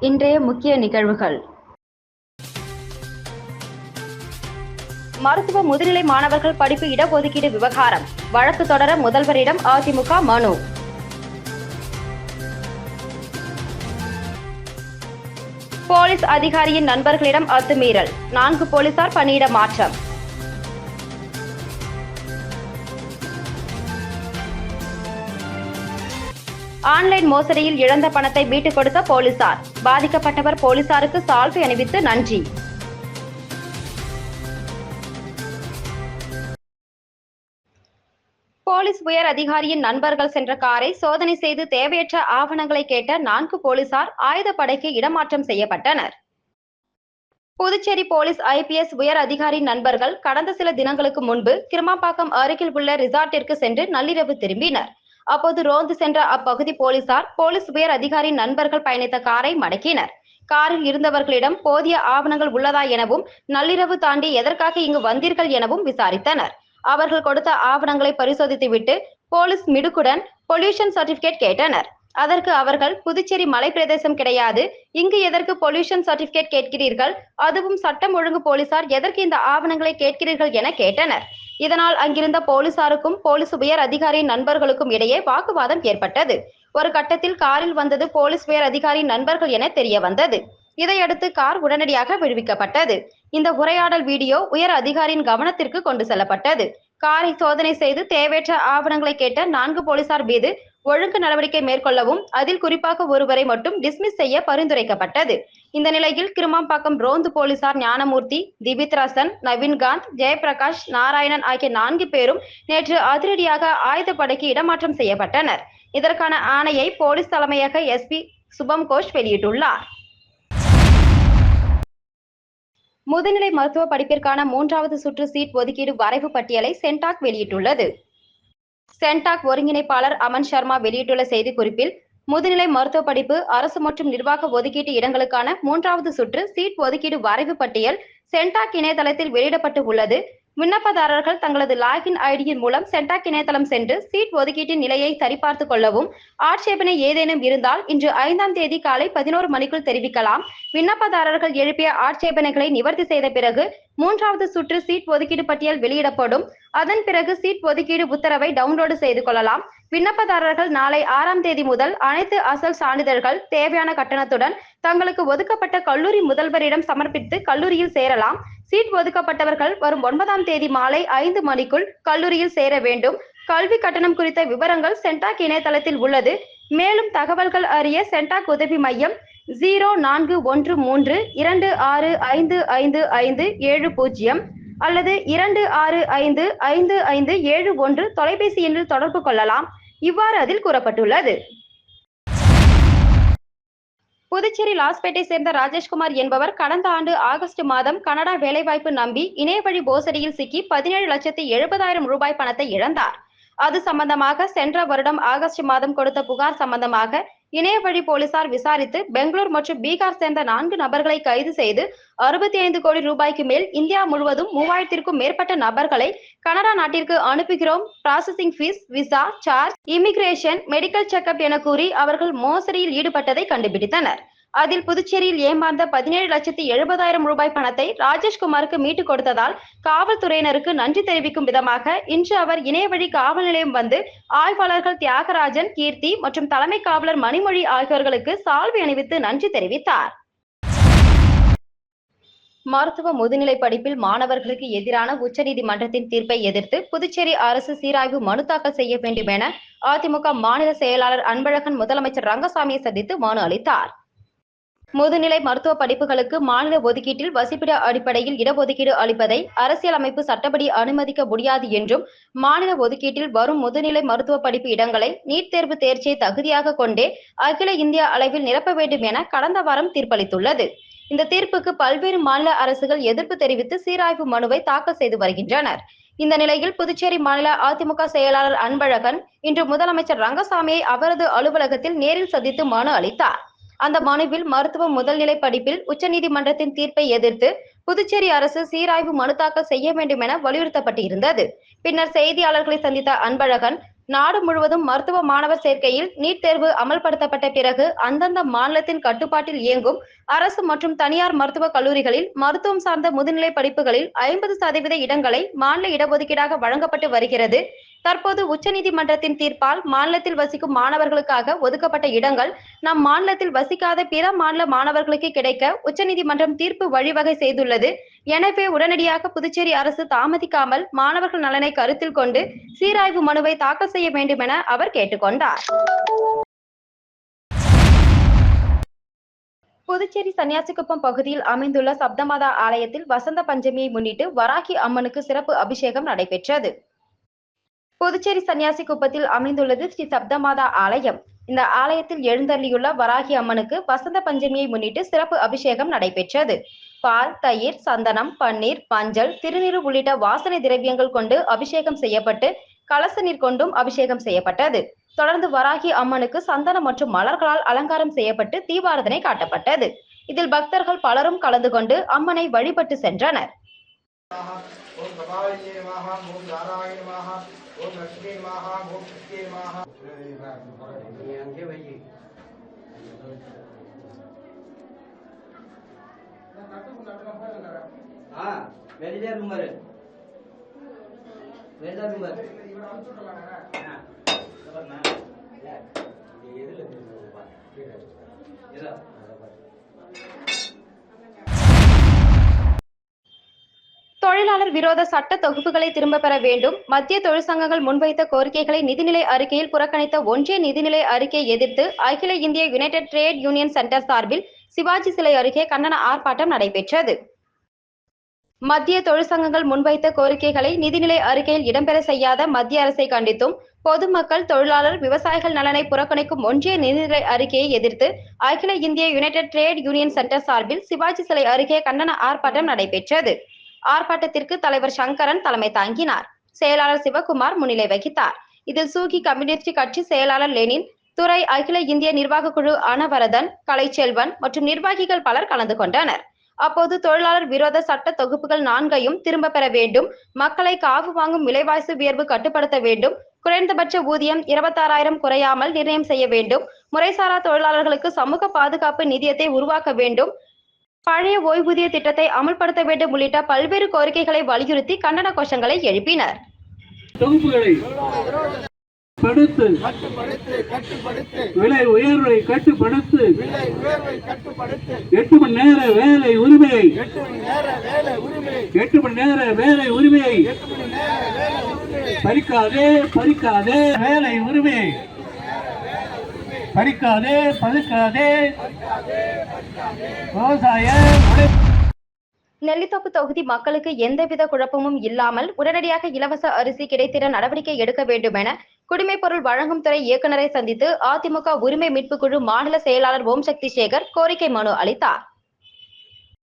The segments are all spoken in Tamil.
இன்றைய முக்கிய நிகழ்வுகள். மருத்துவ முதுநிலை மாணவர்கள் படிப்பு இடஒதுக்கீடு விவகாரம். வழக்கு தொடர முதல்வரிடம் அதிமுக மனு. போலீஸ் அதிகாரியின் நண்பர்களிடம் அத்துமீறல். நான்கு போலீசார் பணியிட மாற்றம். ஆன்லைன் மோசடியில் இழந்த பணத்தை மீட்டுக் கொடுத்த போலீசார். பாதிக்கப்பட்டவர் போலீசாருக்கு சால்வை அணிவித்து நன்றி. போலீஸ் உயர் அதிகாரியின் நண்பர்கள் சென்ற காரை சோதனை செய்து தேவையற்ற ஆவணங்களை கேட்ட நான்கு போலீசார் ஆயுதப்படைக்கு இடமாற்றம் செய்யப்பட்டனர். புதுச்சேரி போலீஸ் ஐபிஎஸ் உயர் அதிகாரி நண்பர்கள் கடந்த சில தினங்களுக்கு முன்பு கிருமாப்பாக்கம் அருகில் உள்ள ரிசார்ட்டிற்கு சென்று நள்ளிரவு திரும்பினர். அப்போது ரோந்து சென்ற அப்பகுதி போலீசார் போலீஸ் உயர் அதிகாரி நண்பர்கள் பயணித்த காரை மடக்கினர். காரில் இருந்தவர்களிடம் போதிய ஆவணங்கள் உள்ளதா எனவும் நள்ளிரவு தாண்டி எதற்காக இங்கு வந்தீர்கள் எனவும் விசாரித்தனர். அவர்கள் கொடுத்த ஆவணங்களை பரிசோதித்துவிட்டு போலீஸ் மிடுக்குடன் பொல்யூஷன் சர்டிபிகேட் கேட்டனர். அதற்கு அவர்கள் புதுச்சேரி மலை பிரதேசம் கிடையாது. இங்கு எதற்கு பொல்யூஷன் சர்டிபிகேட் கேட்கிறீர்கள்? அதுவும் சட்டம் ஒழுங்கு போலீசார் எதற்கு இந்த ஆவணங்களை கேட்கிறீர்கள் என கேட்டனர். இதனால் அங்கிருந்த போலீசாருக்கும் போலீஸ் உயர் அதிகாரி நண்பர்களுக்கும் இடையே வாக்குவாதம் ஏற்பட்டது. ஒரு கட்டத்தில் காரில் வந்தது போலீஸ் உயர் அதிகாரி நண்பர்கள் என தெரிய வந்தது இதையடுத்து கார் உடனடியாக விடுவிக்கப்பட்டது. இந்த உரையாடல் வீடியோ உயர் அதிகாரியின் கவனத்திற்கு கொண்டு செல்லப்பட்டது. காரை சோதனை செய்து தேவையற்ற ஆவணங்களை கேட்ட நான்கு போலீசார் மீது ஒழுங்கு நடவடிக்கை மேற்கொள்ளவும் அதில் குறிப்பாக ஒருவரை மட்டும் டிஸ்மிஸ் செய்ய பரிந்துரைக்கப்பட்டது. இந்த நிலையில் கிருமாம்பாக்கம் ரோந்து போலீசார் ஞானமூர்த்தி திவித்ராசன் நவீன்காந்த் ஜெயபிரகாஷ் நாராயணன் ஆகிய நான்கு பேரும் நேற்று அதிரடியாக ஆயுதப்படைக்கு இடமாற்றம் செய்யப்பட்டனர். இதற்கான ஆணையை போலீஸ் தலைமையக எஸ்பி சுபம் கோஷ் வெளியிட்டுள்ளார். முதுநிலை மருத்துவ படிப்பிற்கான மூன்றாவது சுற்று சீட் ஒதுக்கீடு வரைவு பட்டியலை சென்டாக் வெளியிட்டுள்ளது. சென்டாக் ஒருங்கிணைப்பாளர் அமன் சர்மா வெளியிட்டுள்ள செய்திக்குறிப்பில் முதுநிலை மருத்துவ படிப்பு அரசு மற்றும் நிர்வாக ஒதுக்கீட்டு இடங்களுக்கான மூன்றாவது சுற்று சீட் ஒதுக்கீடு வரைவு பட்டியல் சென்டாக் இணையதளத்தில் வெளியிடப்பட்டு உள்ளது. விண்ணப்பதாரர்கள் தங்களது லாகின் ஐடியின் மூலம் சென்டாக் இணையதளம் சென்று சீட் ஒதுக்கீட்டின் நிலையை சரிபார்த்து கொள்ளவும் ஆட்சேபனை ஏதேனும் இருந்தால் இன்று ஐந்தாம் தேதி காலை பதினோரு மணிக்குள் தெரிவிக்கலாம். விண்ணப்பதாரர்கள் எழுப்பிய ஆட்சேபனைகளை நிவர்த்தி செய்த பிறகு மூன்றாவது சுற்று சீட் ஒதுக்கீடு பட்டியல் வெளியிடப்படும். அதன் பிறகு சீட் ஒதுக்கீடு உத்தரவை டவுன்லோடு செய்து கொள்ளலாம். விண்ணப்பதாரர்கள் நாளை ஆறாம் தேதி முதல் அனைத்து அசல் சான்றிதழ்கள் தேவையான கட்டணத்துடன் தங்களுக்கு ஒதுக்கப்பட்ட கல்லூரி முதல்வரிடம் சமர்ப்பித்து கல்லூரியில் சேரலாம். சீட் ஒதுக்கப்பட்டவர்கள் வரும் ஒன்பதாம் தேதி மாலை ஐந்து மணிக்குள் கல்லூரியில் சேர வேண்டும். கல்வி கட்டணம் குறித்த விவரங்கள் சென்டாக் இணையதளத்தில் உள்ளது. மேலும் தகவல்கள் அறிய சென்டாக் உதவி மையம் ஜீரோ நான்கு ஒன்று மூன்று இரண்டு ஆறு ஐந்து ஐந்து ஐந்து ஏழு பூஜ்ஜியம். அல்லது இரண்டு ஆறு ஐந்து ஐந்து ஐந்து ஏழு ஒன்று தொலைபேசி எண்ணில் தொடர்பு கொள்ளலாம். இவ்வாறு அதில் கூறப்பட்டுள்ளது. புதுச்சேரி லாஸ்பேட்டை சேர்ந்த ராஜேஷ்குமார் என்பவர் கடந்த ஆண்டு ஆகஸ்ட் மாதம் கனடா வேலைவாய்ப்பு நம்பி இணையவழி மோசடியில் சிக்கி பதினேழு லட்சத்தி எழுபதாயிரம் ரூபாய் பணத்தை இழந்தார். அது சம்பந்தமாக சென்ற வருடம் ஆகஸ்ட் மாதம் கொடுத்த புகார் சம்பந்தமாக இணையவழி போலீசார் விசாரித்து பெங்களூர் மற்றும் பீகார் சேர்ந்த நான்கு நபர்களை கைது செய்து அறுபத்தி ஐந்து கோடி ரூபாய்க்கு மேல் இந்தியா முழுவதும் மூவாயிரத்திற்கும் மேற்பட்ட நபர்களை கனடா நாட்டிற்கு அனுப்புகிறோம். Processing fees visa charge immigration medical checkup என கூறி அவர்கள் மோசடியில் ஈடுபட்டதை கண்டுபிடித்தனர். அதில் புதுச்சேரியில் ஏமாந்த பதினேழு லட்சத்தி எழுபதாயிரம் ரூபாய் பணத்தை ராஜேஷ்குமாருக்கு மீட்டு கொடுத்ததால் காவல்துறையினருக்கு நன்றி தெரிவிக்கும் விதமாக இன்று அவர் இணையவழி காவல் நிலையம் வந்து ஆய்வாளர்கள் தியாகராஜன் கீர்த்தி மற்றும் தலைமை காவலர் மணிமொழி ஆகியோர்களுக்கு சால்வை அணிவித்து நன்றி தெரிவித்தார். மருத்துவ முதுநிலை படிப்பில் மாணவர்களுக்கு எதிரான உச்சநீதிமன்றத்தின் தீர்ப்பை எதிர்த்து புதுச்சேரி அரசு சீராய்வு மனு தாக்கல் செய்ய வேண்டும் என அதிமுக மாநில செயலாளர் அன்பழகன் முதலமைச்சர் ரங்கசாமியை சந்தித்து மனு அளித்தார். முதுநிலை மருத்துவ படிப்புகளுக்கு மாநில ஒதுக்கீட்டில் வசிப்பிட அடிப்படையில் இடஒதுக்கீடு அளிப்பதை அரசியலமைப்பு சட்டப்படி அனுமதிக்க முடியாது என்றும் மாநில ஒதுக்கீட்டில் வரும் முதுநிலை மருத்துவ படிப்பு இடங்களை நீட் தேர்வு தேர்ச்சியை தகுதியாக கொண்டே அகில இந்திய அளவில் நிரப்ப வேண்டும் என கடந்த வாரம் தீர்ப்பளித்துள்ளது. இந்த தீர்ப்புக்கு பல்வேறு மாநில அரசுகள் எதிர்ப்பு தெரிவித்து சீராய்வு மனுவை தாக்கல் செய்து வருகின்றனர். இந்த நிலையில் புதுச்சேரி மாநில அதிமுக செயலாளர் அன்பழகன் இன்று முதலமைச்சர் ரங்கசாமியை அவரது அலுவலகத்தில் நேரில் சந்தித்து மனு அளித்தார். அந்த மனுவில் மருத்துவ முதல்நிலை படிப்பில் உச்சநீதிமன்றத்தின் தீர்ப்பை எதிர்த்து புதுச்சேரி அரசு சீராய்வு மனு தாக்கல் செய்ய வேண்டும் என வலியுறுத்தப்பட்டிருந்தது. பின்னர் செய்தியாளர்களை சந்தித்த அன்பழகன் நாடு முழுவதும் மருத்துவ மாணவர் சேர்க்கையில் நீட் தேர்வு அமல்படுத்தப்பட்ட பிறகு அந்தந்த மாநிலத்தின் கட்டுப்பாட்டில் இயங்கும் அரசு மற்றும் தனியார் மருத்துவக் கல்லூரிகளில் மருத்துவம் சார்ந்த முதுநிலை படிப்புகளில் ஐம்பது சதவீத இடங்களை மாநில இடஒதுக்கீடாக வழங்கப்பட்டு வருகிறது. தற்போது உச்சநீதிமன்றத்தின் தீர்ப்பால் மாநிலத்தில் வசிக்கும் மாணவர்களுக்காக ஒதுக்கப்பட்ட இடங்கள் நம் மாநிலத்தில் வசிக்காத பிற மாநில மாணவர்களுக்கு கிடைக்க உச்சநீதிமன்றம் தீர்ப்பு வழிவகை செய்துள்ளது. எனவே உடனடியாக புதுச்சேரி அரசு தாமதிக்காமல் மாணவர்கள் நலனை கருத்தில் கொண்டு சீராய்வு மனுவை தாக்கல் செய்ய வேண்டும் என அவர் கேட்டுக்கொண்டார். புதுச்சேரி சன்னியாசிக்குப்பம் பகுதியில் அமைந்துள்ள சப்தமாதா ஆலயத்தில் வசந்த பஞ்சமியை முன்னிட்டு வராகி அம்மனுக்கு சிறப்பு அபிஷேகம் நடைபெற்றது. புதுச்சேரி சன்னியாசி குப்பத்தில் அமைந்துள்ளது ஸ்ரீ சப்தமாதா ஆலயம். இந்த ஆலயத்தில் எழுந்தள்ளியுள்ள வராகி அம்மனுக்கு வசந்த பஞ்சமியை முன்னிட்டு சிறப்பு அபிஷேகம் நடைபெற்றது. பால் தயிர் சந்தனம் பன்னீர் மஞ்சள் திருநீறு உள்ளிட்ட வாசனை திரவியங்கள் கொண்டு அபிஷேகம் செய்யப்பட்டு கலச நீர் கொண்டும் அபிஷேகம் செய்யப்பட்டது. தொடர்ந்து வராகி அம்மனுக்கு சந்தனம் மற்றும் மலர்களால் அலங்காரம் செய்யப்பட்டு தீபாரதனை காட்டப்பட்டது. இதில் பக்தர்கள் பலரும் கலந்து கொண்டு அம்மனை வழிபட்டு சென்றனர். ओम कपालिये नमः, ओम नारायण नमः, ओम लक्ष्मी नमः, ओम शक्ति नमः। हाँ मैनेजर नंबर मैनेजर नंबर ये ये ले ले தொழிலாளர் விரோத சட்ட தொகுப்புகளை திரும்ப பெற வேண்டும். மத்திய தொழிற்சங்கங்கள் முன்வைத்த கோரிக்கைகளை நிதிநிலை அறிக்கையில் புறக்கணித்த ஒன்றிய நிதிநிலை அறிக்கையை எதிர்த்து அகில இந்திய யுனைடெட் ட்ரேட் யூனியன் சென்டர் சார்பில் சிவாஜி சிலை அருகே கண்டன ஆர்ப்பாட்டம் நடைபெற்றது. மத்திய தொழிற்சங்கங்கள் முன்வைத்த கோரிக்கைகளை நிதிநிலை அறிக்கையில் இடம்பெற செய்யாத மத்திய அரசை கண்டித்தும் பொதுமக்கள் தொழிலாளர் விவசாயிகள் நலனை புறக்கணிக்கும் ஒன்றிய நிதிநிலை அறிக்கையை எதிர்த்து அகில இந்திய யுனைடெட் ட்ரேட் யூனியன் சென்டர் சார்பில் சிவாஜி சிலை அருகே கண்டன ஆர்ப்பாட்டம் நடைபெற்றது. ஆர்ப்பாட்டத்திற்கு தலைவர் சங்கரன் தலைமை தாங்கினார். செயலாளர் சிவகுமார் முன்னிலை வகித்தார். இதில் சூகி கம்யூனிஸ்ட் கட்சி செயலாளர் லெனின் துறை அகில இந்திய நிர்வாக குழு அனவரதன் கலைச்செல்வன் மற்றும் நிர்வாகிகள் பலர் கலந்து கொண்டனர். அப்போது தொழிலாளர் விரோத சட்ட தொகுப்புகள் நான்கையும் திரும்ப பெற வேண்டும் மக்களை காவு வாங்கும் விலைவாசி உயர்வு கட்டுப்படுத்த வேண்டும் குறைந்தபட்ச ஊதியம் இருபத்தாறாயிரம் குறையாமல் நிர்ணயம் செய்ய வேண்டும் முறைசாரா தொழிலாளர்களுக்கு சமூக பாதுகாப்பு நிதியத்தை உருவாக்க வேண்டும் பழைய ஓய்வூதிய திட்டத்தை அமல்படுத்த வேண்டும் உள்ளிட்ட பல்வேறு கோரிக்கைகளை வலியுறுத்தி கண்டன கோஷங்களை எழுப்பினர். தொகுப்புகளை விலை உயர்வை கட்டுப்படுத்து எட்டு மணி நேர வேலை உரிமையை எட்டு மணி நேர வேலை உரிமையை பறிக்காதே பறிக்காதே வேலை உரிமையை பறிக்காதே பதுக்காதே. விவசாய நெல்லித்தோப்பு தொகுதி மக்களுக்கு எந்தவித குழப்பமும் இல்லாமல் உடனடியாக இலவச அரிசி கிடைத்திட நடவடிக்கை எடுக்க வேண்டும் என குடிமைப் பொருள் வழங்கும் துறை இயக்குநரை சந்தித்து அதிமுக உரிமை மீட்பு குழு மாநில செயலாளர் ஓம் சக்தி சேகர் கோரிக்கை மனு அளித்தார்.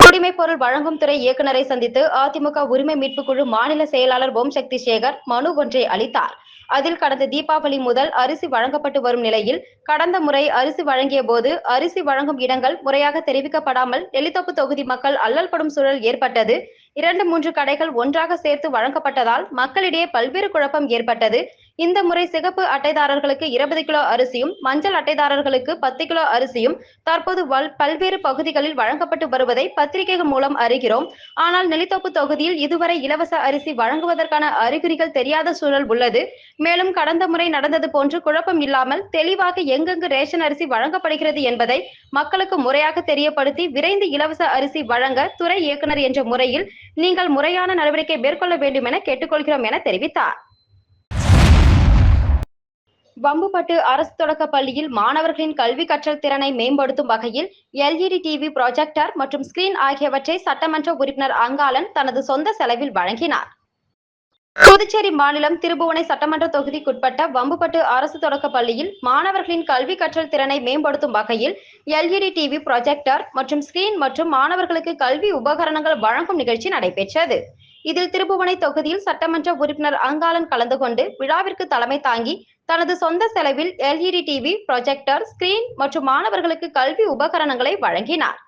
குடிமைப் பொருள் வழங்கும் துறை இயக்குநரை சந்தித்து அதிமுக உரிமை மீட்பு குழு மாநில செயலாளர் ஓம் சக்தி சேகர் மனு ஒன்றை அளித்தார். அதில் கடந்த தீபாவளி முதல் அரிசி வழங்கப்பட்டு வரும் நிலையில் கடந்த முறை அரிசி வழங்கிய போது அரிசி வழங்கும் இடங்கள் முறையாக தெரிவிக்கப்படாமல் நெல்லித்தோப்பு தொகுதி மக்கள் அல்லல்படும் சூழல் ஏற்பட்டது. இரண்டு மூன்று கடைகள் ஒன்றாக சேர்த்து வழங்கப்பட்டதால் மக்களிடையே பல்வேறு குழப்பம் ஏற்பட்டது. இந்த முறை சிகப்பு அட்டைதாரர்களுக்கு இருபது கிலோ அரிசியும் மஞ்சள் அட்டைதாரர்களுக்கு பத்து கிலோ அரிசியும் தற்போது வல்- பல்வேறு பகுதிகளில் வழங்கப்பட்டு வருவதை பத்திரிகைகள் மூலம் அறிகிறோம். ஆனால் நெல்லித்தோப்பு தொகுதியில் இதுவரை இலவச அரிசி வழங்குவதற்கான அறிகுறிகள் தெரியாத சூழல் உள்ளது. மேலும் கடந்த முறை நடந்தது போன்று குழப்பம் இல்லாமல் தெளிவாக எங்கெங்கு ரேஷன் அரிசி வழங்கப்படுகிறது என்பதை மக்களுக்கு முறையாக தெரியப்படுத்தி விரைந்து இலவச அரிசி வழங்க துறை இயக்குனர் என்ற முறையில் நீங்கள் முறையான நடவடிக்கை மேற்கொள்ள வேண்டும் என கேட்டுக்கொள்கிறோம் என தெரிவித்தார். வம்புப்பட்டு அரசு தொடக்கப் பள்ளியில் மாணவர்களின் கல்வி கற்றல் திறனை மேம்படுத்தும் வகையில் எல்இடி டிவி ப்ரொஜெக்டர் மற்றும் ஸ்கிரீன் ஆகியவற்றை சட்டமன்ற உறுப்பினர் அங்காளன் தனது சொந்த செலவில் வழங்கினார். புதுச்சேரி மாநிலம் திருபுவனை சட்டமன்ற தொகுதிக்குட்பட்ட வம்புப்பட்டு அரசு தொடக்கப் பள்ளியில் மாணவர்களின் கல்வி கற்றல் திறனை மேம்படுத்தும் வகையில் எல்இடி டிவி ப்ரொஜெக்டர் மற்றும் ஸ்கிரீன் மற்றும் மாணவர்களுக்கு கல்வி உபகரணங்கள் வழங்கும் நிகழ்ச்சி நடைபெற்றது. இதில் திருபுவனை தொகுதியில் சட்டமன்ற உறுப்பினர் அங்காளன் கலந்து கொண்டு விழாவிற்கு தலைமை தாங்கி தனது சொந்த செலவில் எல்இடி டிவி ப்ரொஜெக்டர் ஸ்கிரீன் மற்றும் மாணவர்களுக்கு கல்வி உபகரணங்களை வழங்கினார்.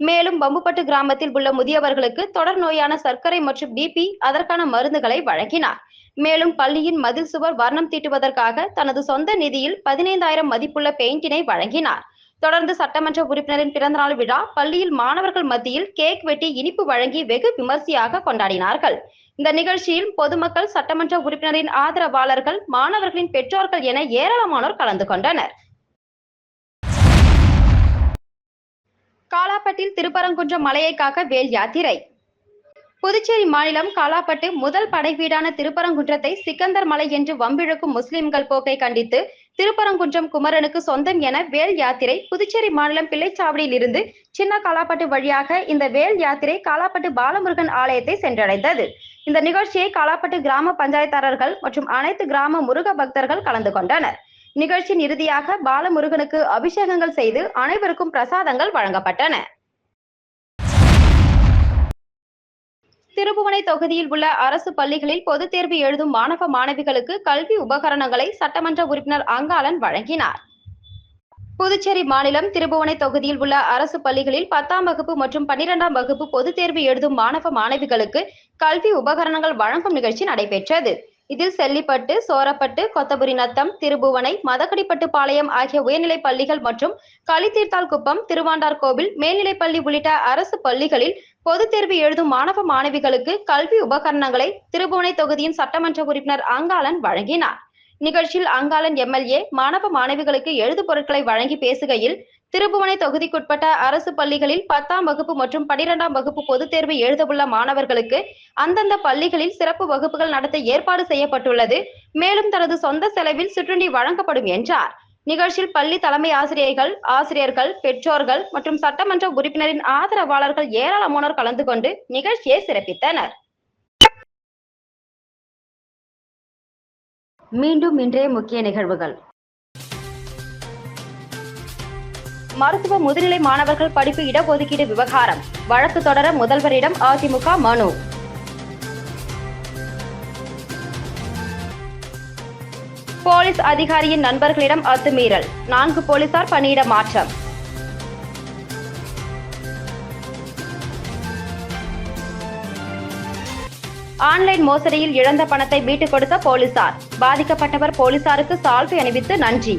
மேலும் பம்புப்பட்டு கிராமத்தில் உள்ள முதியவர்களுக்கு தொடர் நோயான சர்க்கரை மற்றும் பிபி அதற்கான மருந்துகளை வழங்கினார். மேலும் பள்ளியின் மதில் சுவர் வர்ணம் தீட்டுவதற்காக தனது சொந்த நிதியில் பதினைந்தாயிரம் மதிப்புள்ள பெயிண்டினை வழங்கினார். தொடர்ந்து சட்டமன்ற உறுப்பினரின் பிறந்தநாள் விழா பள்ளியில் மாணவர்கள் மத்தியில் கேக் வெட்டி இனிப்பு வழங்கி வெகு விமர்சையாக கொண்டாடினார்கள். இந்த நிகழ்ச்சியில் பொதுமக்கள் சட்டமன்ற உறுப்பினரின் ஆதரவாளர்கள் மாணவர்களின் பெற்றோர்கள் என ஏராளமானோர் கலந்து கொண்டனர். காலாப்பட்டில் திருப்பரங்குன்றம் மலையை காக்க வேல் யாத்திரை. புதுச்சேரி மாநிலம் காலாப்பட்டு முதல் படை வீடான திருப்பரங்குன்றத்தை சிக்கந்தர் மலை என்று வம்பிழுக்கும் முஸ்லிம்கள் போக்கை கண்டித்து திருப்பரங்குன்றம் குமரனுக்கு சொந்தம் என வேல் யாத்திரை புதுச்சேரி மாநிலம் பிள்ளைச்சாவடியில் இருந்து சின்ன காலாப்பட்டு வழியாக இந்த வேல் யாத்திரை காலாப்பட்டு பாலமுருகன் ஆலயத்தை சென்றடைந்தது. இந்த நிகழ்ச்சியை காலாப்பட்டு கிராம பஞ்சாயத்தாரர்கள் மற்றும் அனைத்து கிராம முருக பக்தர்கள் கலந்து கொண்டனர். நிகழ்ச்சியின் இறுதியாக பாலமுருகனுக்கு அபிஷேகங்கள் செய்து அனைவருக்கும் பிரசாதங்கள் வழங்கப்பட்டன. திருபுவனை தொகுதியில் உள்ள அரசு பள்ளிகளில் பொதுத் தேர்வு எழுதும் மாணவ மாணவிகளுக்கு கல்வி உபகரணங்களை சட்டமன்ற உறுப்பினர் அங்காளன் வழங்கினார். புதுச்சேரி மாநிலம் திருபுவனை தொகுதியில் உள்ள அரசு பள்ளிகளில் பத்தாம் வகுப்பு மற்றும் பன்னிரெண்டாம் வகுப்பு பொதுத் தேர்வு எழுதும் மாணவ மாணவிகளுக்கு கல்வி உபகரணங்கள் வழங்கும் நிகழ்ச்சி நடைபெற்றது. இதில் செல்லிப்பட்டு சோரப்பட்டு கொத்தபுரி நத்தம் திருபுவனை மதக்கடிப்பட்டு பாளையம் ஆகிய உயர்நிலைப் பள்ளிகள் மற்றும் களித்தீர்த்தால் குப்பம் திருவாண்டார் கோவில் மேல்நிலைப் பள்ளி உள்ளிட்ட அரசு பள்ளிகளில் பொதுத் தேர்வு எழுதும் மாணவ மாணவிகளுக்கு கல்வி உபகரணங்களை திருபுவனை தொகுதியின் சட்டமன்ற உறுப்பினர் அங்காளன் வழங்கினார். நிகழ்ச்சியில் அங்காளன் எம்எல்ஏ மாணவ மாணவிகளுக்கு எழுது பொருட்களை வழங்கி பேசுகையில் திருபுவனை தொகுதிக்குட்பட்ட அரசு பள்ளிகளில் பத்தாம் வகுப்பு மற்றும் பனிரெண்டாம் வகுப்பு பொதுத் தேர்வு எழுதவுள்ள மாணவர்களுக்கு அந்தந்த பள்ளிகளில் சிறப்பு வகுப்புகள் நடத்த ஏற்பாடு செய்யப்பட்டுள்ளது. மேலும் தனது சொந்த செலவில் சுற்றுண்டி வழங்கப்படும் என்றார். நிகழ்ச்சியில் பள்ளி தலைமை ஆசிரியர்கள் ஆசிரியர்கள் பெற்றோர்கள் மற்றும் சட்டமன்ற உறுப்பினரின் ஆதரவாளர்கள் ஏராளமானோர் கலந்து கொண்டு நிகழ்ச்சியை சிறப்பித்தனர். மீண்டும் இன்றைய முக்கிய நிகழ்வுகள். மருத்துவ முதுநிலை மாணவர்கள் படிப்பு இடஒதுக்கீடு விவகாரம். வழக்கு தொடர முதல்வரிடம் அதிமுக மனு. போலீஸ் அதிகாரியின் நண்பர்களிடம் அத்துமீறல். நான்கு போலீசார் பணியிட மாற்றம். ஆன்லைன் மோசடியில் இழந்த பணத்தை மீட்டுக் கொடுத்த போலீசார். பாதிக்கப்பட்டவர் போலீசாருக்கு சால்வை அணிவித்து நன்றி.